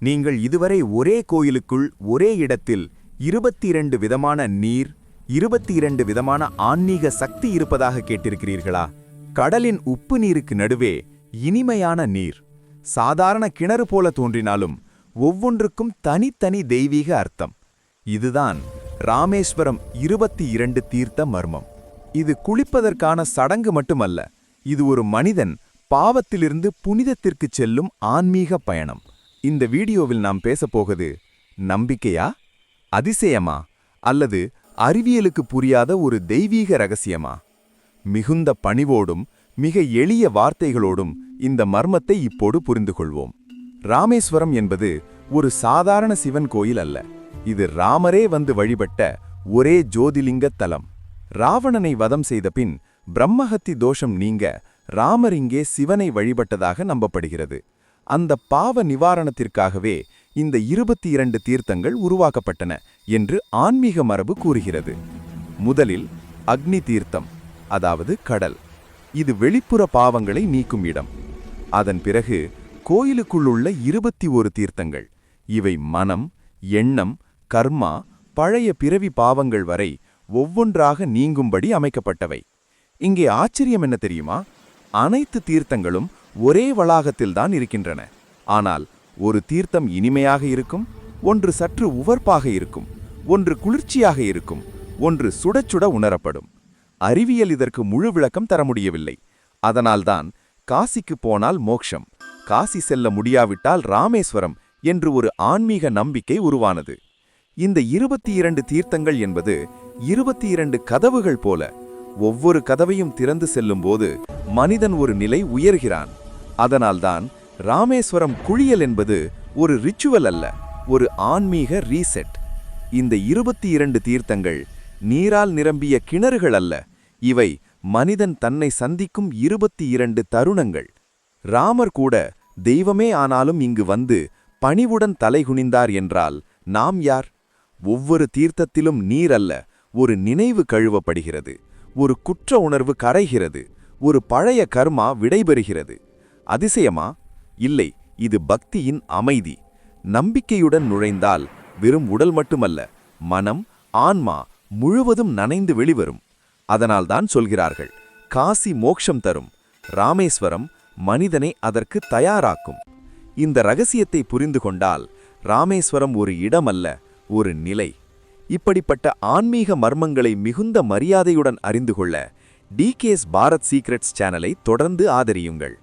நீங்கள் இதுவரை ஒரே கோயிலுக்குள் ஒரே இடத்தில் இருபத்தி இரண்டு விதமான நீர் இருபத்தி இரண்டு விதமான ஆன்மீக சக்தி இருப்பதாக கேட்டிருக்கிறீர்களா? கடலின் உப்பு நீருக்கு நடுவே இனிமையான நீர். சாதாரண கிணறு போல தோன்றினாலும் ஒவ்வொன்றுக்கும் தனித்தனி தெய்வீக அர்த்தம். இதுதான் ராமேஸ்வரம் இருபத்தி இரண்டு தீர்த்த மர்மம். இது குளிப்பதற்கான சடங்கு மட்டுமல்ல இது ஒரு மனிதன் பாவத்திலிருந்து புனிதத்திற்குச் செல்லும் ஆன்மீக பயணம். இந்த வீடியோவில் நாம் பேசப்போவது நம்பிக்கையா அதிசயமா அல்லது அறிவியலுக்கு புரியாத ஒரு தெய்வீக ரகசியமா? மிகுந்த பணிவோடும் மிக எளிய வார்த்தைகளோடும் இந்த மர்மத்தை இப்போது புரிந்து கொள்வோம். ராமேஸ்வரம் என்பது ஒரு சாதாரண சிவன் கோயில் அல்ல. இது ராமரே வந்து வழிபட்ட ஒரே ஜோதிலிங்க தலம். ராவணனை வதம் செய்த பின் பிரம்மஹத்தி தோஷம் நீங்க ராமர் இங்கே சிவனை வழிபட்டதாக நம்பப்படுகிறது. அந்த பாவ நிவாரணத்திற்காகவே இந்த இருபத்தி இரண்டு தீர்த்தங்கள் உருவாக்கப்பட்டன என்று ஆன்மீக மரபு கூறுகிறது. முதலில் அக்னி தீர்த்தம் அதாவது கடல். இது வெளிப்புற பாவங்களை நீக்கும் இடம். அதன் பிறகு கோயிலுக்குள்ளுள்ள இருபத்தி ஒரு தீர்த்தங்கள். இவை மனம் எண்ணம் கர்மா பழைய பிறவி பாவங்கள் வரை ஒவ்வொன்றாக நீங்கும்படி அமைக்கப்பட்டவை. இங்கே ஆச்சரியம் என்ன தெரியுமா? அனைத்து தீர்த்தங்களும் ஒரே வளாகத்தில்தான் இருக்கின்றன. ஆனால் ஒரு தீர்த்தம் இனிமையாக இருக்கும் ஒன்று சற்று உவர்ப்பாக இருக்கும் ஒன்று குளிர்ச்சியாக இருக்கும் ஒன்று சுடச்சுட உணரப்படும். அறிவியல் இதற்கு முழு விளக்கம் தர முடியவில்லை. அதனால்தான் காசிக்கு போனால் மோக்ஷம் காசி செல்ல முடியாவிட்டால் ராமேஸ்வரம் என்று ஒரு ஆன்மீக நம்பிக்கை உருவானது. இந்த இருபத்தி இரண்டு தீர்த்தங்கள் என்பது இருபத்தி இரண்டு கதவுகள் போல ஒவ்வொரு கதவையும் திறந்து செல்லும்போது மனிதன் ஒரு நிலை உயர்கிறான். அதனால்தான் ராமேஸ்வரம் குழியல் என்பது ஒரு ரிச்சுவல் அல்ல ஒரு ஆன்மீக ரீசெட் இந்த இருபத்தி இரண்டு தீர்த்தங்கள் நீரால் நிரம்பிய கிணறுகள் அல்ல இவை மனிதன் தன்னை சந்திக்கும் இருபத்தி இரண்டு தருணங்கள். ராமர் கூட தெய்வமே ஆனாலும் இங்கு வந்து பணிவுடன் தலைகுனிந்தார் என்றால் நாம் யார்? ஒவ்வொரு தீர்த்தத்திலும் நீர் அல்ல ஒரு நினைவு கழுவப்படுகிறது ஒரு குற்ற உணர்வு கரைகிறது ஒரு பழைய கர்மா விடைபெறுகிறது. அதிசயமா? இல்லை இது பக்தியின் அமைதி. நம்பிக்கையுடன் நுழைந்தால் வெறும் உடல் மட்டுமல்ல மனம் ஆன்மா முழுவதும் நனைந்து வெளிவரும். அதனால்தான் சொல்கிறார்கள் காசி மோக்ஷம் தரும் ராமேஸ்வரம் மனிதனை அதற்கு தயாராக்கும். இந்த ரகசியத்தை புரிந்து கொண்டால் ராமேஸ்வரம் ஒரு இடமல்ல ஒரு நிலை. இப்படிப்பட்ட ஆன்மீக மர்மங்களை மிகுந்த மரியாதையுடன் அறிந்து கொள்ள டிகேஸ் பாரத் சீக்ரெட்ஸ் சேனலை தொடர்ந்து ஆதரியுங்கள்.